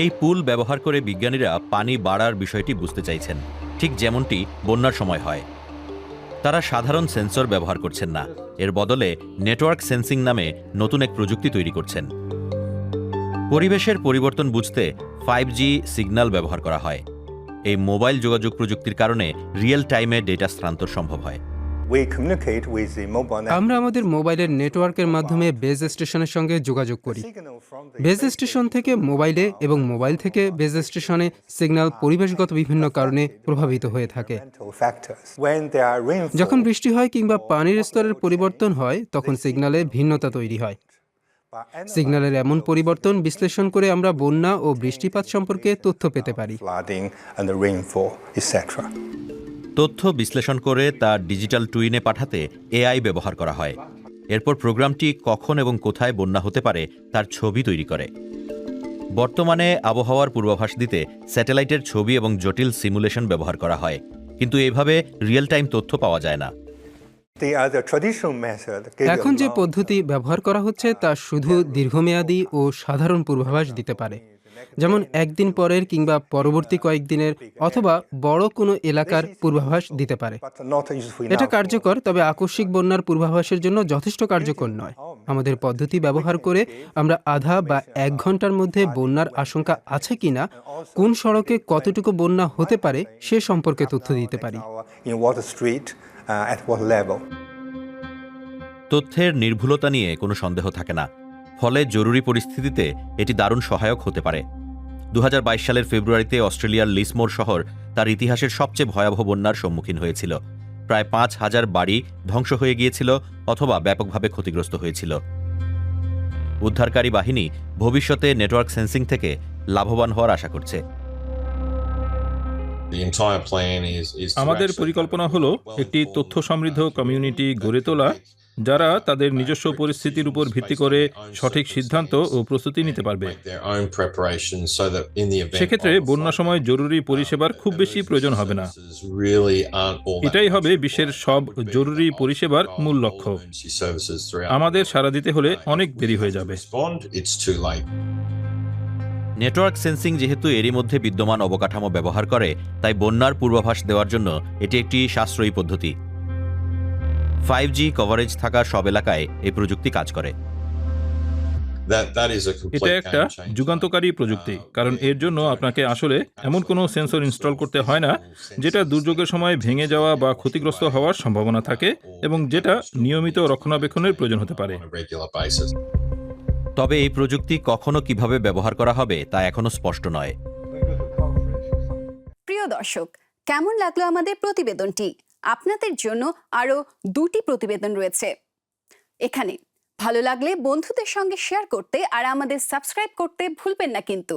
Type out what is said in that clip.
এই পুল ব্যবহার করে বিজ্ঞানীরা পানি বাড়ার বিষয়টি বুঝতে চাইছেন, ঠিক যেমনটি বন্যার সময় হয়। তারা সাধারণ সেন্সর ব্যবহার করছেন না, এর বদলে নেটওয়ার্ক সেন্সিং নামে নতুন এক প্রযুক্তি তৈরি করছেন। পরিবেশের পরিবর্তন বুঝতে ফাইভ জি সিগন্যাল ব্যবহার করা হয়। এই মোবাইল যোগাযোগ প্রযুক্তির কারণে রিয়েল টাইমে ডেটা স্থানান্তর সম্ভব হয়। আমরা আমাদের মোবাইলের নেটওয়ার্কের মাধ্যমে বেজ স্টেশনের সঙ্গে যোগাযোগ করি। বেজ স্টেশন থেকে মোবাইলে এবং মোবাইল থেকে বেজ স্টেশনে সিগন্যাল পরিবেশগত বিভিন্ন কারণে প্রভাবিত হয়ে থাকে। যখন বৃষ্টি হয় কিংবা পানির স্তরের পরিবর্তন হয় তখন সিগন্যালে ভিন্নতা তৈরি হয়। সিগন্যালের এমন পরিবর্তন বিশ্লেষণ করে আমরা বন্যা ও বৃষ্টিপাত সম্পর্কে তথ্য পেতে পারি। তথ্য বিশ্লেষণ করে তা ডিজিটাল টুইনে পাঠাতে এআই ব্যবহার করা হয়। এরপর প্রোগ্রামটি কখন এবং কোথায় বন্যা হতে পারে তার ছবি তৈরি করে। বর্তমানে আবহাওয়ার পূর্বাভাস দিতে স্যাটেলাইটের ছবি এবং জটিল সিমুলেশন ব্যবহার করা হয় কিন্তু এভাবে রিয়েল টাইম তথ্য পাওয়া যায় না। Gives এখন যে পদ্ধতি ব্যবহার করা হচ্ছে তা শুধু দীর্ঘমেয়াদী ও সাধারণ পূর্বাভাস দিতে পারে। যেমন একদিন পরের কিংবা পরবর্তী কয়েকদিনের অথবা বড় কোনো এলাকার পূর্বাভাস দিতে পারে। এটা কার্যকর, তবে আকস্মিক বন্যার পূর্বাভাসের জন্য যথেষ্ট কার্যকর নয়। আমাদের পদ্ধতি ব্যবহার করে আমরা আধা বা এক ঘণ্টার মধ্যে বন্যার আশঙ্কা আছে কিনা, কোন সড়কে কতটুকু বন্যা হতে পারে সে সম্পর্কে তথ্য দিতে পারি. তথ্যের নির্ভুলতা নিয়ে কোনো সন্দেহ থাকে না। ফলে জরুরি পরিস্থিতিতে এটি দারুণ সহায়ক হতে পারে। দু হাজার বাইশ সালের ফেব্রুয়ারিতে অস্ট্রেলিয়ার লিসমোর শহর তার ইতিহাসের সবচেয়ে ভয়াবহ বন্যার সম্মুখীন হয়েছিল। প্রায় পাঁচ হাজার বাড়ি ধ্বংস হয়ে গিয়েছিল অথবা ব্যাপকভাবে ক্ষতিগ্রস্ত হয়েছিল। উদ্ধারকারী বাহিনী ভবিষ্যতে নেটওয়ার্ক সেন্সিং থেকে লাভবান হওয়ার আশা করছে। আমাদের পরিকল্পনা হলো একটি তথ্য সমৃদ্ধ কমিউনিটি গড়ে তোলা। যারা তাদের নিজস্ব পরিস্থিতির উপর ভিত্তি করে সঠিক সিদ্ধান্ত ও প্রস্তুতি নিতে পারবে। সেক্ষেত্রে of বন্যা সময় জরুরি পরিষেবার খুব বেশি প্রয়োজন হবে না। এটাই হবে বিশ্বের সব জরুরি পরিষেবার মূল লক্ষ্য। আমাদের সাড়া দিতে হলে অনেক দেরি হয়ে যাবে। নেটওয়ার্ক সেন্সিং যেহেতু এরই মধ্যে বিদ্যমান অবকাঠামো ব্যবহার করে, তাই বন্যার পূর্বাভাস দেওয়ার জন্য এটি একটি সাশ্রয়ী পদ্ধতি। ফাইভ জি কভারেজ থাকা সব এলাকায় এই প্রযুক্তি কাজ করে। এটা একটা যুগান্তকারী প্রযুক্তি কারণ এর জন্য আপনাকে আসলে এমন কোনো সেন্সর ইনস্টল করতে হয় না যেটা দুর্যোগের সময় ভেঙে যাওয়া বা ক্ষতিগ্রস্ত হওয়ার সম্ভাবনা থাকে এবং যেটা নিয়মিত রক্ষণাবেক্ষণের প্রয়োজন হতে পারে। তবে এই প্রযুক্তি কখনো কীভাবে ব্যবহার করা হবে তা এখনও স্পষ্ট নয়। প্রিয় দর্শক কেমন লাগল আমাদের প্রতিবেদনটি? আপনাদের জন্য আরও দুটি প্রতিবেদন রয়েছে। এখানে ভালো লাগলে বন্ধুদের সঙ্গে শেয়ার করতে আর আমাদের সাবস্ক্রাইব করতে ভুলবেন না কিন্তু।